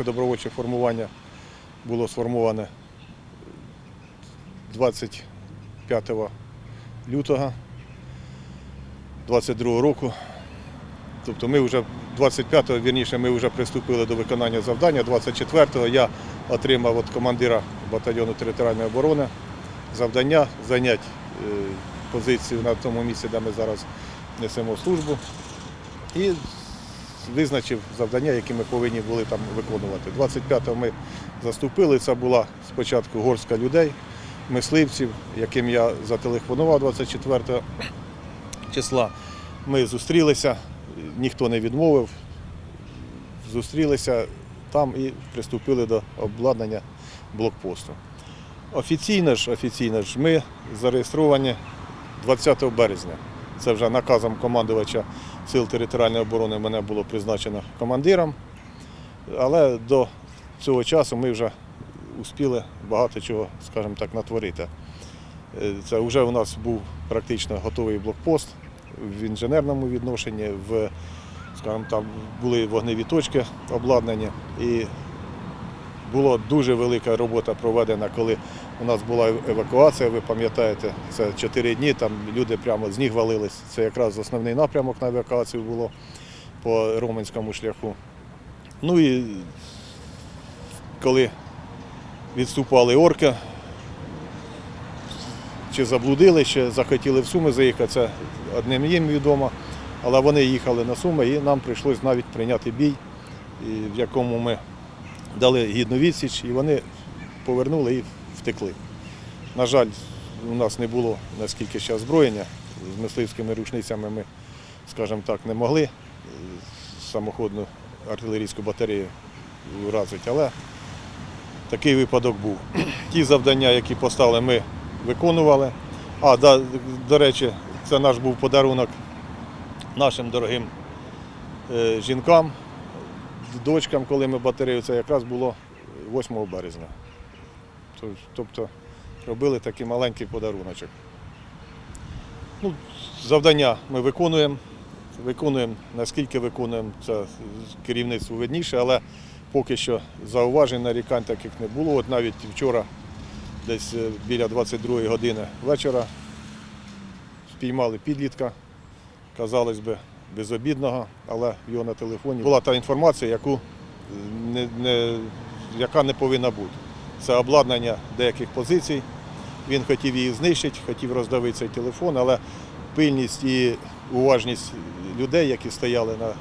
наше добровольче формування було сформоване 25 лютого 22 року. Тобто ми вже 25-го, вірніше, ми вже приступили до виконання завдання. 24-го я отримав від командира батальйону територіальної оборони завдання зайняти е, позицію на тому місці, де ми зараз несемо службу. І визначив завдання, які ми повинні були там виконувати. 25-го ми заступили. Це була спочатку горстка людей, мисливців, яким я зателефонував 24 числа. Ми зустрілися, ніхто не відмовив. Зустрілися там і приступили до обладнання блокпосту. Офіційно ж, офіційно ж ми зареєстровані 20 березня. Це вже наказом командувача Сил територіальної оборони мене було призначено командиром. Але до цього часу ми вже успіли багато чого, скажімо так, натворити. Е, Це вже у нас був практично готовий блокпост в інженерному відношенні, в, скажімо, там були вогневі точки обладнані. І була дуже велика робота проведена, коли у нас була евакуація, ви пам'ятаєте, це 4 дні, там люди прямо з ніг валились. Це якраз основний напрямок на евакуацію було по Роменському шляху. Ну і коли відступали орки, чи заблудили, чи захотіли в Суми заїхати, це одним їм відомо. Але вони їхали на Суми і нам прийшлось навіть прийняти бій, в якому ми дали гідну відсіч, і вони повернули і втекли. На жаль, у нас не було наскільки ще озброєння. З мисливськими рушницями ми, скажімо так, не могли самоходну артилерійську батарею вразити, але такий випадок був. Ті завдання, які поставили, ми виконували. А, да, до речі, це наш був подарунок нашим дорогим е, жінкам, дочкам, коли ми батарею, це якраз було 8 березня. Тоб- Тобто робили такий маленький подаруночок. Ну, завдання ми виконуємо. Виконуємо, наскільки виконуємо, це керівництву видніше, але поки що зауважень нарікань таких не було. От навіть вчора, десь е, біля 22 години вечора, спіймали підлітка, казалось би, безобідного, але його на телефоні була та інформація, яку е, не, не, яка не повинна бути. Це обладнання деяких позицій. Він хотів її знищити, хотів роздавити цей телефон, але пильність і уважність людей, які стояли на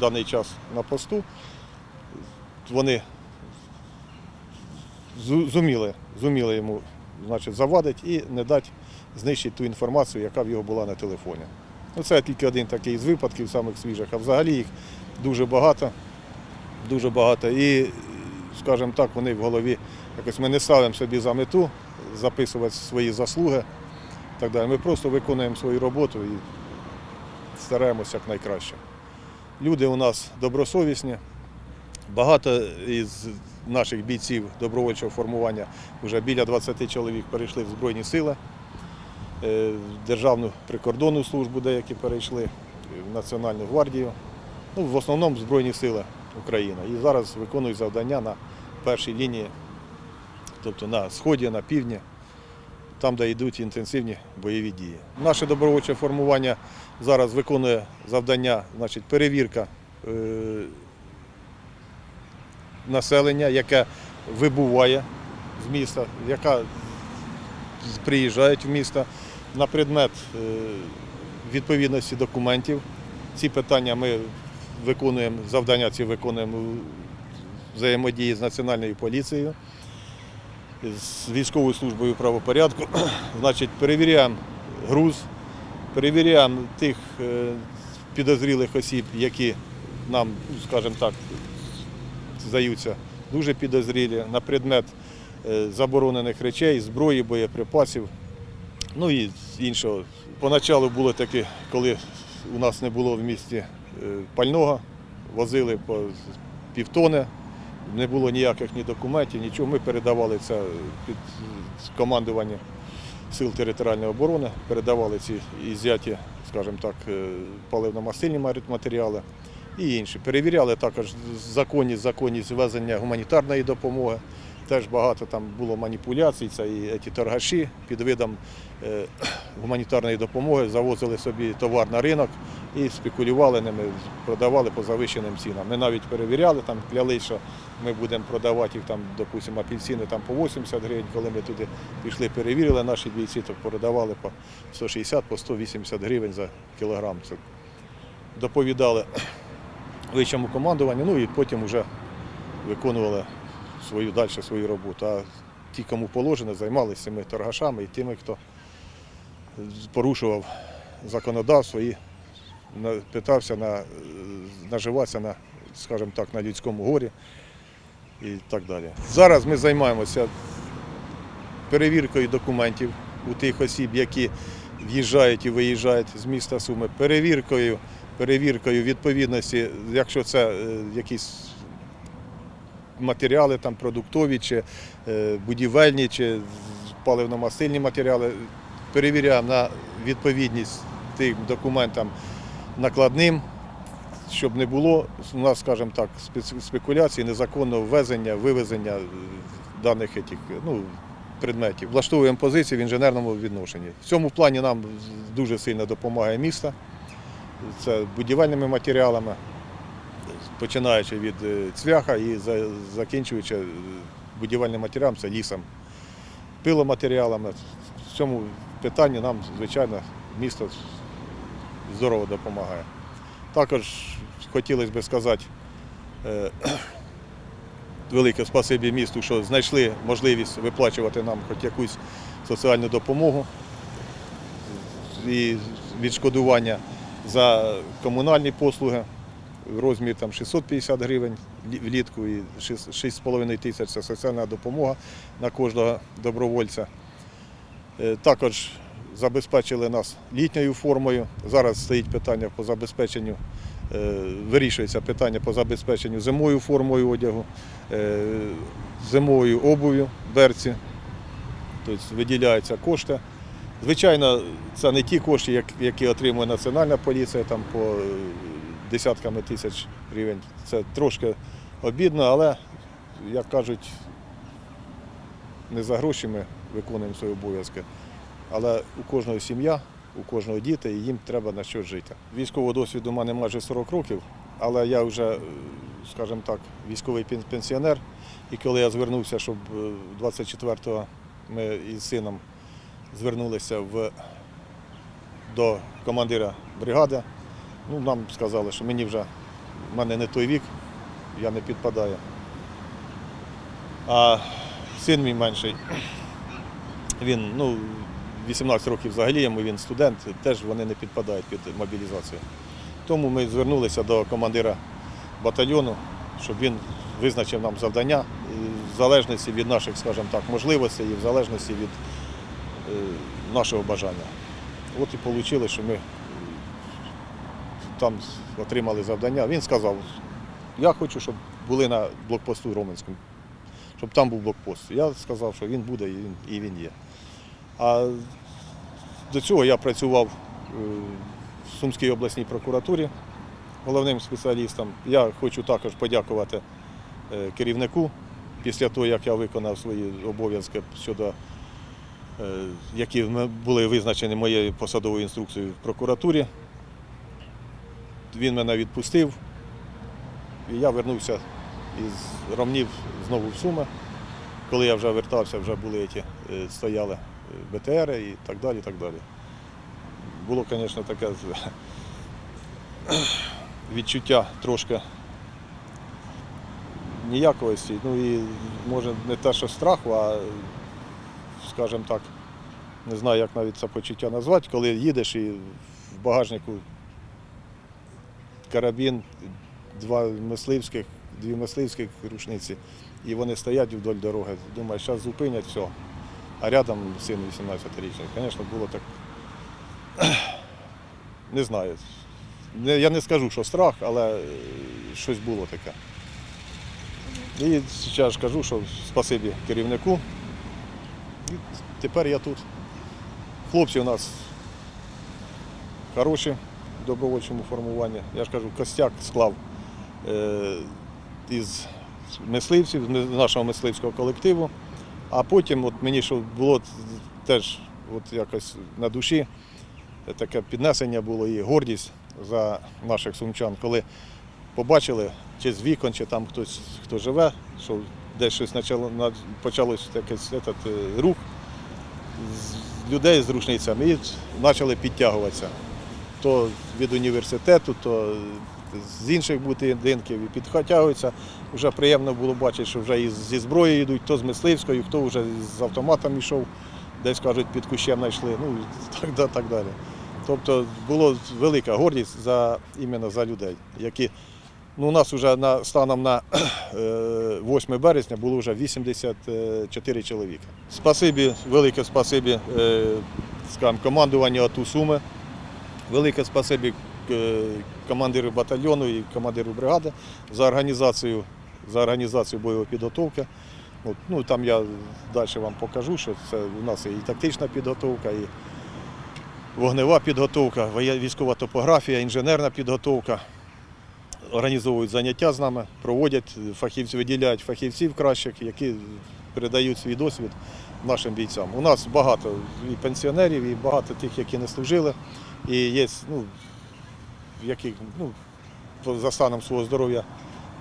даний час на посту, вони зуміли, зуміли йому значить, завадити і не дати знищити ту інформацію, яка в його була на телефоні. Ну, це тільки один такий з випадків, самих свіжих, а взагалі їх дуже багато, дуже багато. І, скажімо так, вони в голові якось ми не ставимо собі за мету записувати свої заслуги. Так далі. Ми просто виконуємо свою роботу і стараємося як найкраще. Люди у нас добросовісні. Багато із наших бійців добровольчого формування, вже біля 20 чоловік перейшли в Збройні сили, Е, в Державну прикордонну службу деякі перейшли, в Національну гвардію. Ну, в основному в Збройні сили України. І зараз виконують завдання на першій лінії, тобто на сході, на півдні, там, де йдуть інтенсивні бойові дії. Наше добровольче формування зараз виконує завдання, значить, перевірка е, населення, яке вибуває з міста, яка приїжджають в місто на предмет е, відповідності документів. Ці питання ми виконуємо, завдання ці виконуємо взаємодії з Національною поліцією, з військовою службою правопорядку. Значить, перевіряємо груз, перевіряємо тих е, підозрілих осіб, які нам, скажімо так, здаються дуже підозрілі на предмет е, заборонених речей, зброї, боєприпасів, ну і іншого. Поначалу було таке, коли у нас не було в місті е, пального, возили по півтони, не було ніяких ні документів, нічого. Ми передавали це під командування сил територіальної оборони, передавали ці ізяті, скажімо так, е, паливно-мастильні матеріали. і інші. Перевіряли також законність, законність везення гуманітарної допомоги. Теж багато там було маніпуляцій, це і ті торгаші під видом е, гуманітарної допомоги завозили собі товар на ринок і спекулювали ними, продавали по завищеним цінам. Ми навіть перевіряли, там кляли, що ми будемо продавати їх там, допустимо, апельсини там по 80 гривень, коли ми туди пішли, перевірили, наші бійці то продавали по 160, по 180 гривень за кілограм. Це доповідали вищому командуванню, ну і потім вже виконували свою далі свою роботу. А ті, кому положено, займалися цими торгашами і тими, хто порушував законодавство і питався на, наживатися на, скажімо так, на людському горі і так далі. Зараз ми займаємося перевіркою документів у тих осіб, які в'їжджають і виїжджають з міста Суми, перевіркою, перевіркою відповідності, якщо це е, якісь матеріали там продуктові чи е, будівельні, чи паливно-мастильні матеріали, перевіряємо на відповідність тим документам накладним, щоб не було у нас, скажімо так, спекуляцій, незаконного ввезення, вивезення даних етих, ну, предметів. Влаштовуємо позиції в інженерному відношенні. В цьому плані нам дуже сильно допомагає місто. Це будівельними матеріалами, починаючи від е, цвяха і закінчуючи е, будівельним матеріалом, це лісом, пиломатеріалами. В цьому питанні нам, звичайно, місто здорово допомагає. Також хотілося б сказати е, велике спасибі місту, що знайшли можливість виплачувати нам хоч якусь соціальну допомогу і відшкодування за комунальні послуги в розмірі там 650 гривень влітку і 6,5 тисяч це соціальна допомога на кожного добровольця. Е, Також забезпечили нас літньою формою. Зараз стоїть питання по забезпеченню, е, вирішується питання по забезпеченню зимою формою одягу, е, зимовою обув'ю берці. Тобто виділяються кошти. Звичайно, це не ті кошти, які отримує Національна поліція там по десятками тисяч гривень. Це трошки обідно, але, як кажуть, не за гроші ми виконуємо свої обов'язки. Але у кожного сім'я, у кожного діти, і їм треба на щось жити. Військового досвіду у мене майже 40 років, але я вже, е, скажімо так, військовий пенсіонер. І коли я звернувся, щоб е, 24-го ми із сином звернулися в, до командира бригади, ну, нам сказали, що мені вже в мене не той вік, я не підпадаю. А син мій менший, він ну, 18 років взагалі йому, він студент, теж вони не підпадають під мобілізацію. Тому ми звернулися до командира батальйону, щоб він визначив нам завдання в залежності від наших, скажімо так, можливостей і в залежності від е, нашого бажання. От і вийшло, що ми там отримали завдання. Він сказав, я хочу, щоб були на блокпосту Роменському, щоб там був блокпост. Я сказав, що він буде і він, і він є. А до цього я працював е, в Сумській обласній прокуратурі головним спеціалістом. Я хочу також подякувати е, керівнику після того, як я виконав свої обов'язки щодо е, які були визначені моєю посадовою інструкцією в прокуратурі. Він мене відпустив, і я вернувся із Ромнів знову в Суми. Коли я вже вертався, вже були ті, е, стояли е, БТР і так далі. так далі. Було, звісно, таке відчуття трошки ніяковості. Ну і може не те, що страху, а, скажімо так, не знаю, як навіть це почуття назвати, коли їдеш і в багажнику карабін, два мисливських, дві мисливських рушниці, і вони стоять вдоль дороги. Думаєш, зараз зупинять, все. А рядом син 18-річний. Звісно, було так. Не знаю. Я не скажу, що страх, але е, щось було таке. І зараз кажу, що спасибі керівнику. І тепер я тут. Хлопці у нас хороші, добровольчому формуванні. Я ж кажу, костяк склав е, із мисливців, з нашого мисливського колективу. А потім от мені що було теж от якось на душі таке піднесення було і гордість за наших сумчан, коли побачили, чи з вікон, чи там хтось хто живе, що десь щось почало, почалось якийсь этот, е, рух людей з рушницями і почали підтягуватися. То від університету, то з інших будинків і. Вже приємно було бачити, що вже зі зброєю йдуть, хто з мисливською, хто вже з автоматом йшов, десь кажуть, під кущем знайшли, ну так, так далі. Тобто була велика гордість за, іменно за людей, які ну, у нас вже на, станом на е, 8 березня було вже 84 чоловіка. Спасибі, велике спасибі е, скажімо, командуванню АТУ Суми, велике спасибі е, командиру батальйону і командиру бригади за організацію, за організацію бойової підготовки. От, ну, там я далі вам покажу, що це у нас і тактична підготовка, і вогнева підготовка, військова топографія, інженерна підготовка. Організовують заняття з нами, проводять фахівців, виділяють фахівців кращих, які передають свій досвід нашим бійцям. У нас багато і пенсіонерів, і багато тих, які не служили. І є, ну, які ну, за станом свого здоров'я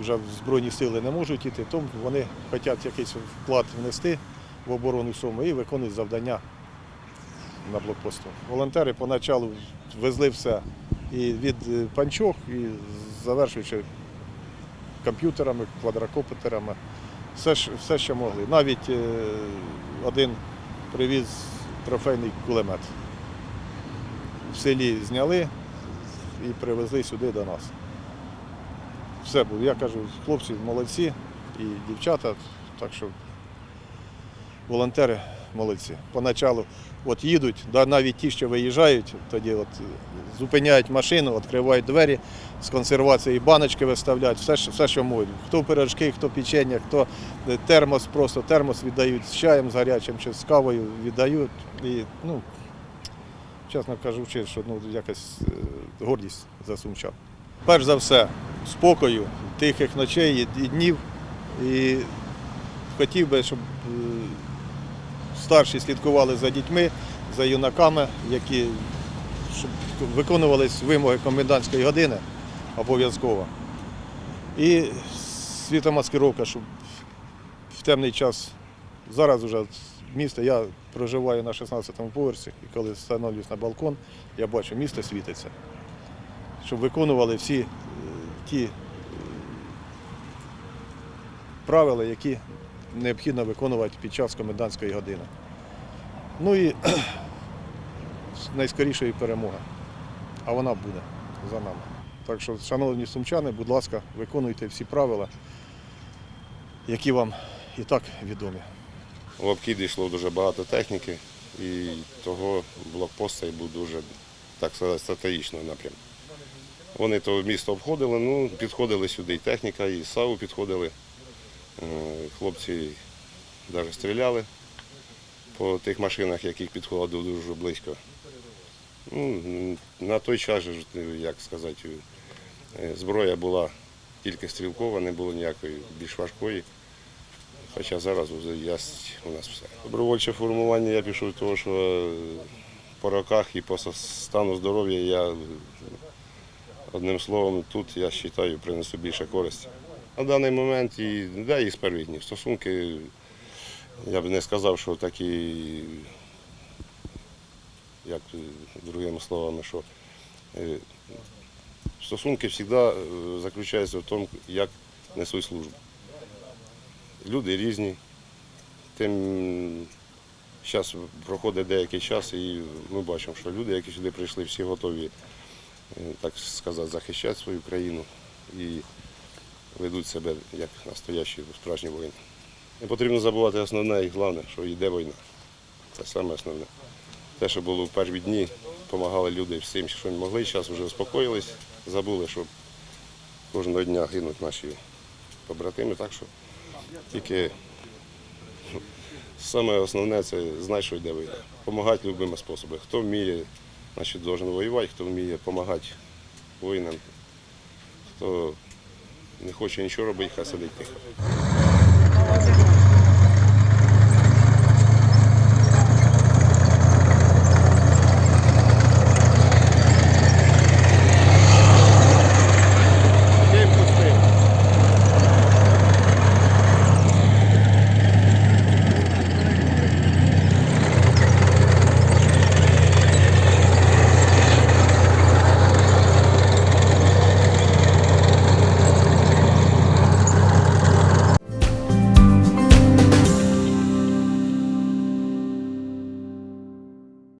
вже в Збройні сили не можуть йти, тому вони хочуть якийсь вклад внести в оборону Суми і виконують завдання на блокпосту. Волонтери поначалу везли все і від е, панчох, і завершуючи комп'ютерами, квадрокоптерами, все, все, що могли. Навіть е, один привіз трофейний кулемет. В селі зняли і привезли сюди до нас. Все було. Я кажу, хлопці молодці і дівчата, так що волонтери молодці. Поначалу от їдуть, навіть ті, що виїжджають, тоді от е, зупиняють машину, відкривають двері з консервації, баночки виставляють, все, все, що можуть. Хто пирожки, хто печення, хто е, термос, просто термос віддають з чаєм, з гарячим чи з кавою віддають. І, ну, чесно кажучи, що ну, якась е, гордість за сумчан. Перш за все, спокою, тихих ночей і- днів. І хотів би, щоб е, старші слідкували за дітьми, за юнаками, які щоб виконувались вимоги комендантської години обов'язково. І світомаскировка, щоб в темний час. Зараз вже місто, я проживаю на 16-му поверсі, і коли становлюсь на балкон, я бачу, місто світиться. Щоб виконували всі е, ті е, правила, які необхідно виконувати під час комендантської години. Ну і найскорішої перемоги. А вона буде за нами. Так що, шановні сумчани, будь ласка, виконуйте всі правила, які вам і так відомі. В обхід йшло дуже багато техніки, і того блокпост цей був дуже, так сказати, стратегічного напрямку. Вони то місто обходили, ну, підходили сюди і техніка, і САУ підходили. Е, Хлопці навіть стріляли по тих машинах, яких підходили дуже близько. Ну, на той час, як сказати, е, зброя була тільки стрілкова, не було ніякої більш важкої. Хоча зараз вже є у нас все. Добровольче формування я пішов, того, що е, по роках і по стану здоров'я я е, одним словом тут я вважаю принесу більше користі. На даний момент і да, і з первітні стосунки, я б не сказав, що такі, як е, другими словами, що стосунки завжди заключаються в тому, як несуть службу. Люди різні. Тим зараз проходить деякий час, і ми бачимо, що люди, які сюди прийшли, всі готові, е, так сказати, захищати свою країну і ведуть себе як настоящі справжні воїни. Не потрібно забувати основне і головне, що йде війна. Це саме основне. Те, що було в перші дні, допомагали люди всім, що могли. Зараз вже успокоїлись, забули, що кожного дня гинуть наші побратими. Так що тільки саме основне це знати, що йде війна. Помагати любими способами. Хто вміє, значить, должен воювати, хто вміє допомагати воїнам. Хто не хоче нічого робити, хай сидить тихо.